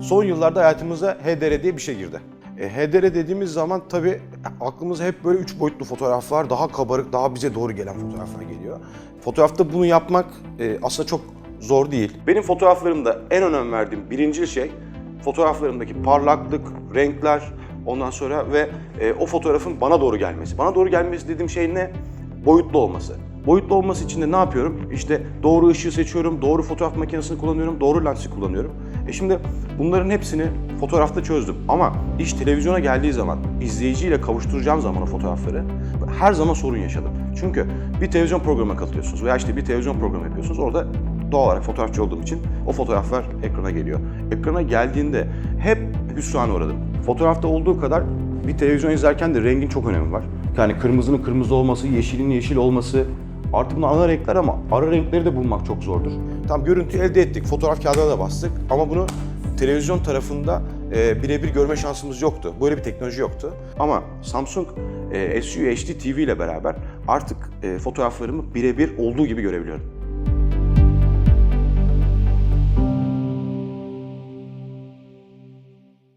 Son yıllarda hayatımıza HDR diye bir şey girdi. E, HDR dediğimiz zaman tabii aklımıza hep böyle üç boyutlu fotoğraflar, daha kabarık, daha bize doğru gelen fotoğraflar geliyor. Fotoğrafta bunu yapmak e, aslında çok zor değil. Benim fotoğraflarımda en önem verdiğim birinci şey fotoğraflarımdaki parlaklık, renkler, ondan sonra ve e, o fotoğrafın bana doğru gelmesi. Bana doğru gelmesi dediğim şey ne? Boyutlu olması. Boyutlu olması için de ne yapıyorum? İşte doğru ışığı seçiyorum, doğru fotoğraf makinesini kullanıyorum, doğru lensi kullanıyorum. E şimdi bunların hepsini fotoğrafta çözdüm. Ama iş televizyona geldiği zaman, izleyiciyle kavuşturacağım zaman o fotoğrafları her zaman sorun yaşadım. Çünkü bir televizyon programına katılıyorsunuz veya işte bir televizyon programı yapıyorsunuz. Orada doğal olarak fotoğrafçı olduğum için o fotoğraflar ekrana geliyor. Ekrana geldiğinde hep hüsrana uğradım. Fotoğrafta olduğu kadar bir televizyon izlerken de rengin çok önemi var. Yani kırmızının kırmızı olması, yeşilin yeşil olması, Artık bunlar ana renkler ama ara renkleri de bulmak çok zordur. Tam görüntü elde ettik, fotoğraf kağıdına da bastık ama bunu televizyon tarafında e, birebir görme şansımız yoktu. Böyle bir teknoloji yoktu. Ama Samsung e, SU HD TV ile beraber artık e, fotoğraflarımı birebir olduğu gibi görebiliyorum.